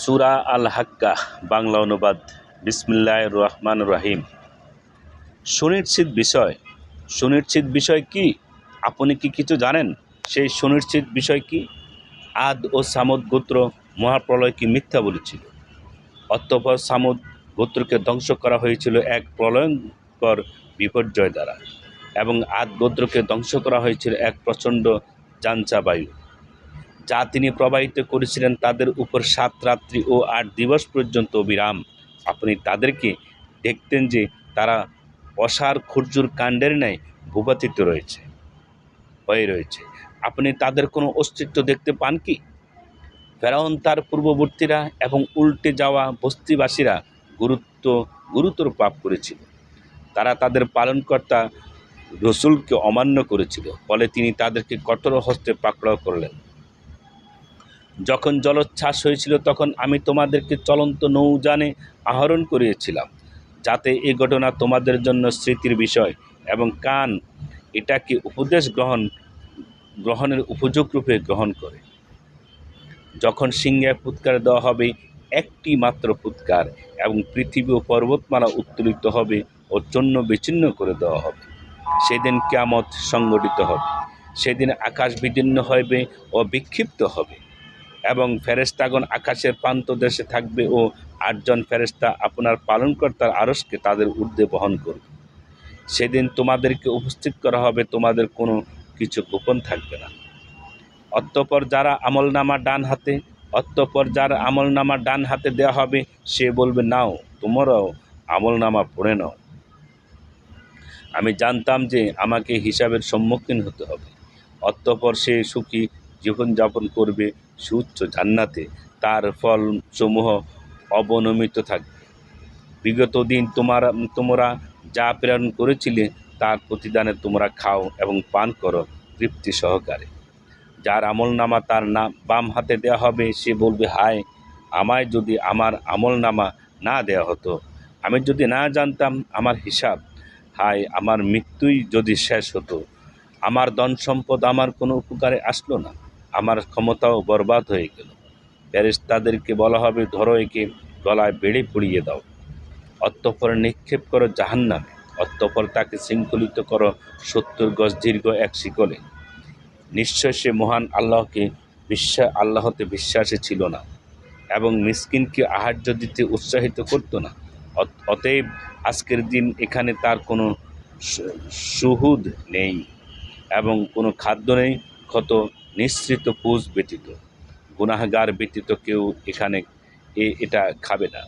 সুরা আল হাক্কা বাংলা অনুবাদ বিসমিল্লাহ রহমান রাহিম সুনিশ্চিত বিষয় সুনিশ্চিত বিষয় কি? আপনি কি কিছু জানেন? সেই সুনিশ্চিত বিষয় কি? আদ ও সামদ গোত্র মহাপ্রলয় কি মিথ্যা বলেছিল? অতঃপর সামদ গোত্রকে ধ্বংস করা হয়েছিল এক প্রলয়ঙ্কর বিপর্যয় দ্বারা, এবং আদ গোত্রকে ধ্বংস করা হয়েছিল এক প্রচণ্ড জাঞ্চা বায়ু। যা তিনি প্রবাহিত করেছিলেন তাদের উপর সাত রাত্রি ও আট দিবস পর্যন্ত বিরাম। আপনি তাদেরকে দেখতেন যে তারা অসার খুরজুর কাণ্ডের ন্যায় ভূপাতিত রয়েছে হয়ে রয়েছে। আপনি তাদের কোনো অস্তিত্ব দেখতে পান কি? ফেরাউন তার পূর্ববর্তীরা এবং উল্টে যাওয়া বস্তিবাসীরা গুরুত্ব, গুরুতর পাপ করেছিল। তারা তাদের পালনকর্তা রসুলকে অমান্য করেছিল, ফলে তিনি তাদেরকে কঠোর হস্তে পাকড়াও করলেন। যখন জলোচ্ছ্বাস হয়েছিল, তখন আমি তোমাদেরকে চলন্ত নৌযানে আহরণ করিয়েছিলাম, যাতে এই ঘটনা তোমাদের জন্য স্মৃতির বিষয় এবং কান এটাকে উপদেশ গ্রহণ, গ্রহণের উপযোগ রূপে গ্রহণ করে। যখন সিংহে ফুৎকার দেওয়া হবে, একটি মাত্র ফুৎকার এবং পৃথিবী ও পর্বতমালা উত্তোলিত হবে ও চন্ন বিচ্ছিন্ন করে দেওয়া হবে। সেদিন কেয়ামত সংগঠিত হবে। সেদিন আকাশ বিদীর্ণ হবে ও বিক্ষিপ্ত হবে। এবং ফেরেস্তাগণ আকাশের প্রান্ত দেশে থাকবে ও আটজন ফেরেস্তা আপনার পালনকর্তার আরসকে তাদের ঊর্ধ্বে বহন করবে। সেদিন তোমাদেরকে উপস্থিত করা হবে, তোমাদের কোনো কিছু গোপন থাকবে না। অতঃপর যারা আমলনামা ডান হাতে, অতঃপর যার আমলনামা ডান হাতে দেওয়া হবে, সে বলবে, নাও, তোমরাও আমলনামা পড়ে নাও। আমি জানতাম যে আমাকে হিসাবের সম্মুখীন হতে হবে। অতঃপর সে সুখী জীবনযাপন করবে সুউচ্চ জান্নাতে তার ফল ফলসমূহ অবনমিত থাকবে বিগত দিন তোমার, তোমরা যা প্রেরণ করেছিলে তার প্রতিদানে তোমরা খাও এবং পান করো তৃপ্তি সহকারে। যার আমল নামা তার নাম বাম হাতে দেওয়া হবে, সে বলবে, হায়, আমায় যদি আমার আমল নামা না দেওয়া হতো, আমি যদি না জানতাম আমার হিসাব, হায়, আমার মৃত্যুই যদি শেষ হতো, আমার ধন সম্পদ আমার কোনো উপকারে আসলো না। আমার ক্ষমতাও বরবাদ হয়ে গেল। তাদেরকে বলা হবে, ধরো একে গলায় বেড়ে পুড়িয়ে দাও। অতঃপর নিক্ষেপ করো জাহান্নামে। অতঃপর তাকে শৃঙ্খলিত করো সত্তর গজ দীর্ঘ এক শিকলে। নিশ্চয় সে মহান আল্লাহকে বিশ্বাস, আল্লাহতে বিশ্বাসী ছিল না এবং মিসকিনকে আহার্য দিতে উৎসাহিত করতো না। অতএব আজকের দিন এখানে তার কোনো সুহুদ নেই এবং কোনো খাদ্য নেই, ক্ষত নিঃসৃত পুষ ব্যতীত, গুনাহগার ব্যতীত কেউ এখানে এ, এটা খাবে না।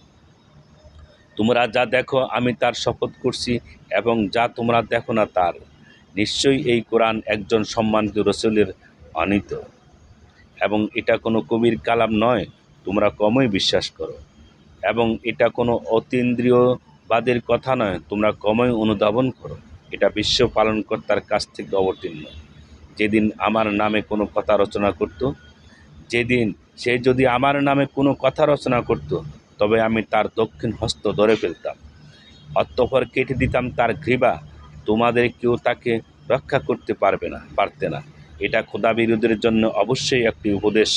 তোমরা যা দেখো, আমি তার শপথ করছি এবং যা তোমরা দেখো না তার, নিশ্চয়ই এই কোরআন একজন সম্মানিত রসুলের অনিত। এবং এটা কোনো কবির কালাম নয়, তোমরা কমই বিশ্বাস করো। এবং এটা কোনো অতীন্দ্রিয়বাদের কথা নয়, তোমরা কমই অনুধাবন করো। এটা বিশ্ব পালনকর্তার কাছ থেকে অবতীর্ণ। যেদিন আমার নামে কোনো কথা রচনা করত, যেদিন সে যদি আমার নামে কোনো কথা রচনা করত, তবে আমি তার দক্ষিণ হস্ত ধরে ফেলতাম। অতঃপর কেটে দিতাম তার ঘৃবা তোমাদের কেউ তাকে রক্ষা করতে পারবে না, পারতে না। এটা খোদা বিরোধীর জন্য অবশ্যই একটি উপদেশ।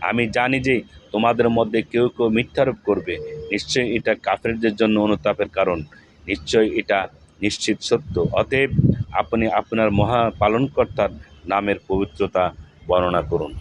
আমি জানি যে তোমাদের মধ্যে কেউ কেউ মিথ্যারোপ করবে। নিশ্চয়ই এটা কাফেরদের জন্য অনুতাপের কারণ। নিশ্চয়ই এটা নিশ্চিত সত্য। অতএব আপনি আপনার মহা পালনকর্তার নামের পবিত্রতা বর্ণনা করুন।